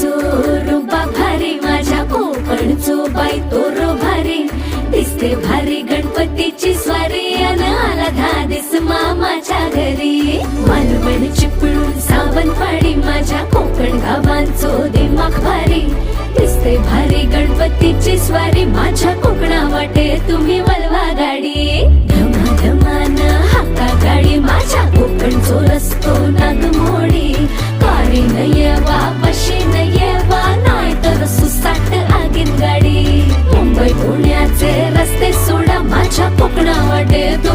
कोकणचो रुबा भारी माझ्या कोकण कोकणचो बाय तो रो भारी दिसते भारी गणपतीची स्वारी अन आला धा दिस मामाच्या घरी. मालवण चिपळूण सावंतवाडी माझ्या कोकण गावांचो दिमाग भारी. दिसते भारी गणपतीची स्वारी माझ्या कोकणा वाटे तुम्ही वलवा गाडी. धमा धमान हाका गाडी माझ्या कोकणचो रस्तो नागमो பாடுது